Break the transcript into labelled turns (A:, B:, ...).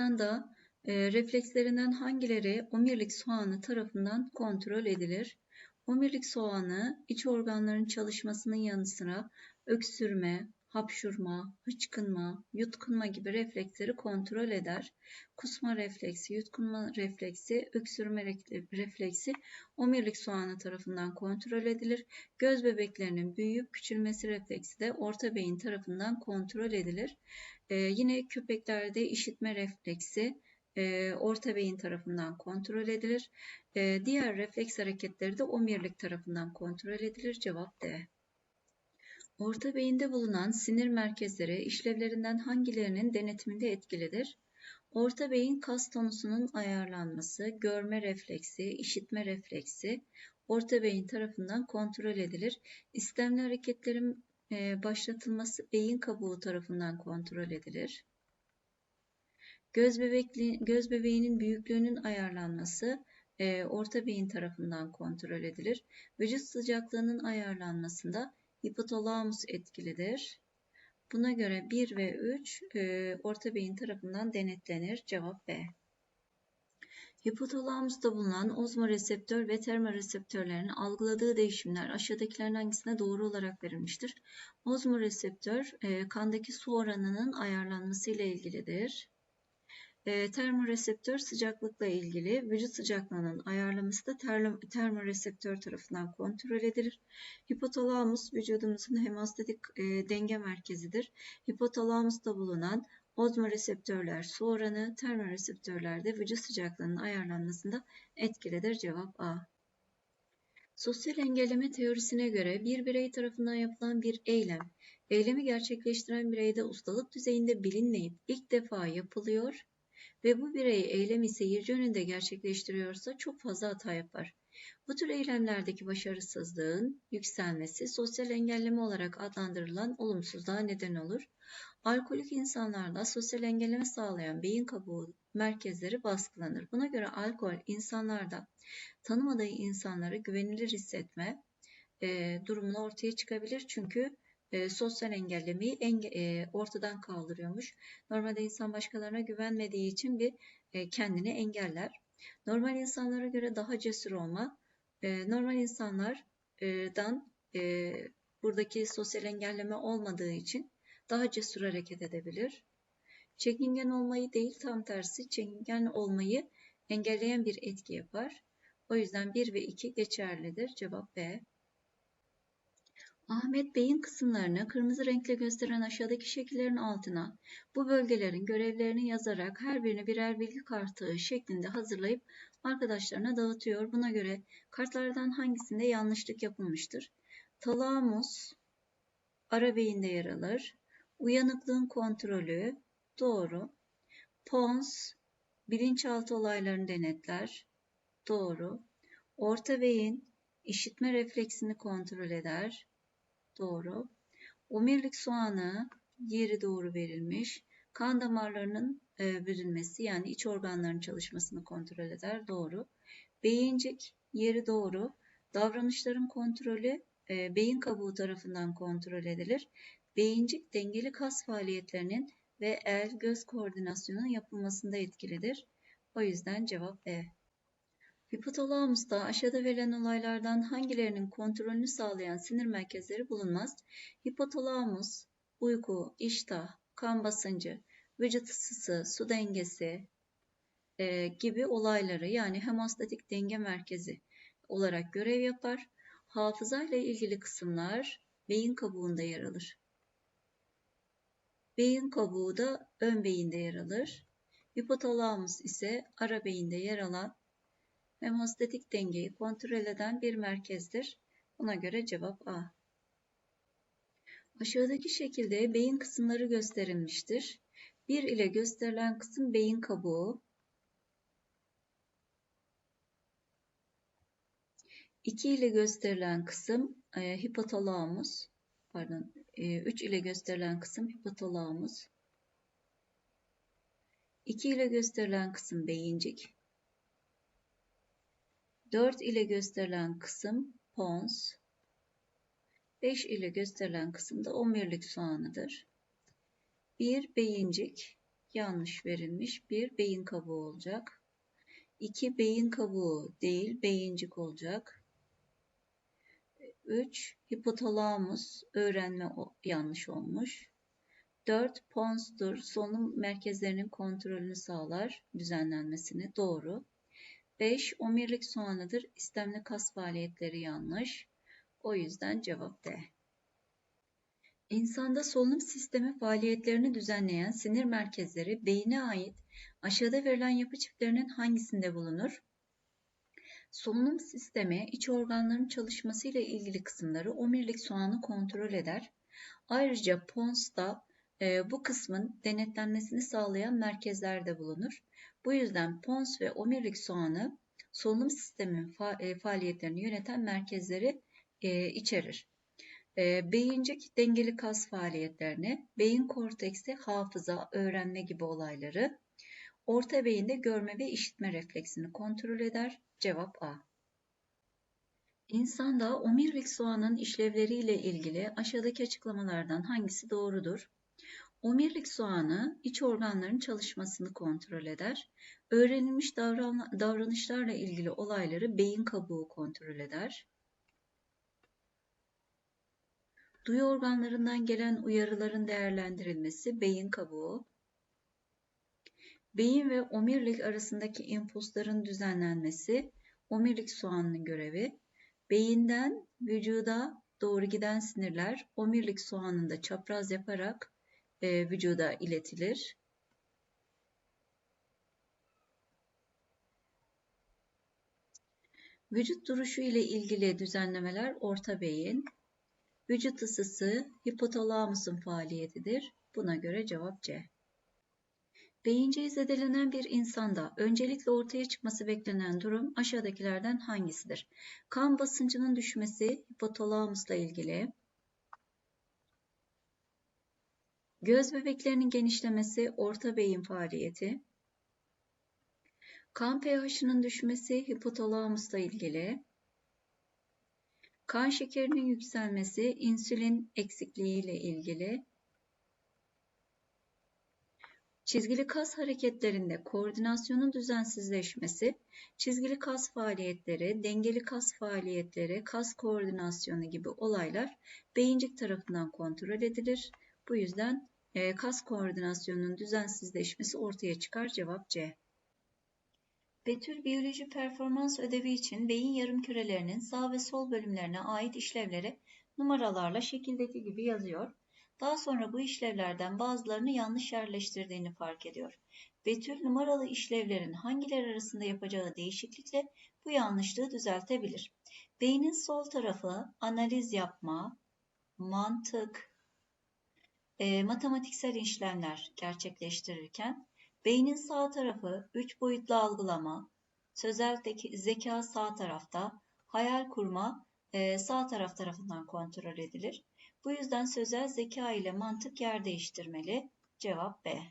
A: İnsanda e, reflekslerinden hangileri omurilik soğanı tarafından kontrol edilir? Omurilik soğanı iç organların çalışmasının yanı sıra öksürme, hapşurma, hıçkınma, yutkunma gibi refleksleri kontrol eder. Kusma refleksi, yutkunma refleksi, öksürme refleksi omurilik soğanı tarafından kontrol edilir. Göz bebeklerinin büyüyüp küçülmesi refleksi de orta beyin tarafından kontrol edilir. Ee, yine köpeklerde işitme refleksi, e, orta beyin tarafından kontrol edilir. E, diğer refleks hareketleri de omurilik tarafından kontrol edilir. Cevap D. Orta beyinde bulunan sinir merkezleri işlevlerinden hangilerinin denetiminde etkilidir? Orta beyin kas tonusunun ayarlanması, görme refleksi, işitme refleksi orta beyin tarafından kontrol edilir. İstemli hareketlerin e, başlatılması beyin kabuğu tarafından kontrol edilir. Göz, bebekli, göz bebeğinin büyüklüğünün ayarlanması e, orta beyin tarafından kontrol edilir. Vücut sıcaklığının ayarlanmasında hipotalamus etkilidir. Buna göre 1 ve 3 e, orta beyin tarafından denetlenir. Cevap B. Hipotalamusta bulunan ozmoreseptör ve termoreseptörlerin algıladığı değişimler aşağıdakilerin hangisine doğru olarak verilmiştir? Ozmoreseptör e, kandaki su oranının ayarlanması ile ilgilidir. E, termoreseptör sıcaklıkla ilgili vücut sıcaklığının ayarlaması da termoreseptör tarafından kontrol edilir. Hipotalamus vücudumuzun hemostatik e, denge merkezidir. Hipotalamusta bulunan ozmoreseptörler su oranı, termoreseptörler de vücut sıcaklığının ayarlanmasında etkilidir. Cevap A. Sosyal engelleme teorisine göre bir birey tarafından yapılan bir eylem, eylemi gerçekleştiren bireyde ustalık düzeyinde bilinmeyip ilk defa yapılıyor ve bu birey eylemi seyirci önünde gerçekleştiriyorsa çok fazla hata yapar. Bu tür eylemlerdeki başarısızlığın yükselmesi sosyal engelleme olarak adlandırılan olumsuzluğa neden olur. Alkolik insanlarda sosyal engelleme sağlayan beyin kabuğu merkezleri baskılanır. Buna göre alkol insanlarda tanımadığı insanları güvenilir hissetme e, durumunu ortaya çıkabilir. Çünkü e, sosyal engellemeyi enge, e, ortadan kaldırıyormuş. Normalde insan başkalarına güvenmediği için bir e, kendini engeller. Normal insanlara göre daha cesur olma, e, normal insanlardan e, buradaki sosyal engelleme olmadığı için daha cesur hareket edebilir. Çekingen olmayı değil tam tersi çekingen olmayı engelleyen bir etki yapar. O yüzden 1 ve 2 geçerlidir. Cevap B. Ahmet Bey'in kısımlarını kırmızı renkle gösteren aşağıdaki şekillerin altına bu bölgelerin görevlerini yazarak her birini birer bilgi kartı şeklinde hazırlayıp arkadaşlarına dağıtıyor. Buna göre kartlardan hangisinde yanlışlık yapılmıştır? Talamus ara beyinde yer alır. Uyanıklığın kontrolü doğru. Pons bilinçaltı olaylarını denetler. Doğru. Orta beyin işitme refleksini kontrol eder. Doğru. Omurilik soğanı yeri doğru verilmiş. Kan damarlarının e, büzülmesi yani iç organların çalışmasını kontrol eder. Doğru. Beyincik yeri doğru. Davranışların kontrolü e, beyin kabuğu tarafından kontrol edilir. Beyincik dengeli kas faaliyetlerinin ve el göz koordinasyonunun yapılmasında etkilidir. O yüzden cevap E. Hipotalamusta aşağıda verilen olaylardan hangilerinin kontrolünü sağlayan sinir merkezleri bulunmaz? Hipotalamus, uyku, iştah, kan basıncı, vücut ısısı, su dengesi e, gibi olayları yani hemostatik denge merkezi olarak görev yapar. Hafıza ile ilgili kısımlar beyin kabuğunda yer alır. Beyin kabuğu da ön beyinde yer alır. Hipotalamus ise ara beyinde yer alan hemostatik dengeyi kontrol eden bir merkezdir. Buna göre cevap A. Aşağıdaki şekilde beyin kısımları gösterilmiştir. 1 ile gösterilen kısım beyin kabuğu. 2 ile gösterilen kısım e, hipotalamus. Pardon, e, 3 ile gösterilen kısım hipotalamus. 2 ile gösterilen kısım beyincik. 4 ile gösterilen kısım pons, 5 ile gösterilen kısım da omurilik soğanıdır. 1 beyincik, yanlış verilmiş bir beyin kabuğu olacak. 2 beyin kabuğu değil beyincik olacak. 3 hipotalamus öğrenme yanlış olmuş. 4 ponstur solunum merkezlerinin kontrolünü sağlar düzenlenmesini doğru. 5 omurilik soğanıdır istemli kas faaliyetleri yanlış. O yüzden cevap D. İnsanda solunum sistemi faaliyetlerini düzenleyen sinir merkezleri beyine ait aşağıda verilen yapı çiftlerinin hangisinde bulunur? Solunum sistemi iç organların çalışması ile ilgili kısımları omurilik soğanı kontrol eder. Ayrıca pons da e, bu kısmın denetlenmesini sağlayan merkezlerde bulunur. Bu yüzden pons ve omurilik soğanı solunum sisteminin fa e, faaliyetlerini yöneten merkezleri e, içerir. E, beyincik dengeli kas faaliyetlerini, beyin korteksi hafıza, öğrenme gibi olayları, orta beyinde görme ve işitme refleksini kontrol eder. Cevap A. İnsanda omurilik soğanın işlevleriyle ilgili aşağıdaki açıklamalardan hangisi doğrudur? Omurilik soğanı iç organların çalışmasını kontrol eder. Öğrenilmiş davran davranışlarla ilgili olayları beyin kabuğu kontrol eder. Duyu organlarından gelen uyarıların değerlendirilmesi beyin kabuğu. Beyin ve omurilik arasındaki impulsların düzenlenmesi omurilik soğanının görevi. Beyinden vücuda doğru giden sinirler omurilik soğanında çapraz yaparak e, vücuda iletilir. Vücut duruşu ile ilgili düzenlemeler orta beyin, vücut ısısı hipotalamusun faaliyetidir. Buna göre cevap C. Beyinceyi zedelenen bir insanda öncelikle ortaya çıkması beklenen durum aşağıdakilerden hangisidir? Kan basıncının düşmesi hipotalamusla ilgili, Göz bebeklerinin genişlemesi orta beyin faaliyeti. Kan pH'ının düşmesi hipotalamusla ilgili. Kan şekerinin yükselmesi insülin eksikliği ile ilgili. Çizgili kas hareketlerinde koordinasyonun düzensizleşmesi, çizgili kas faaliyetleri, dengeli kas faaliyetleri, kas koordinasyonu gibi olaylar beyincik tarafından kontrol edilir. Bu yüzden e, kas koordinasyonunun düzensizleşmesi ortaya çıkar. Cevap C. Betül biyoloji performans ödevi için beyin yarımkürelerinin sağ ve sol bölümlerine ait işlevleri numaralarla şekildeki gibi yazıyor. Daha sonra bu işlevlerden bazılarını yanlış yerleştirdiğini fark ediyor. Betül numaralı işlevlerin hangileri arasında yapacağı değişiklikle bu yanlışlığı düzeltebilir. Beynin sol tarafı analiz yapma, mantık, e, matematiksel işlemler gerçekleştirirken beynin sağ tarafı üç boyutlu algılama, sözel zeka sağ tarafta, hayal kurma e, sağ taraf tarafından kontrol edilir. Bu yüzden sözel zeka ile mantık yer değiştirmeli. Cevap B.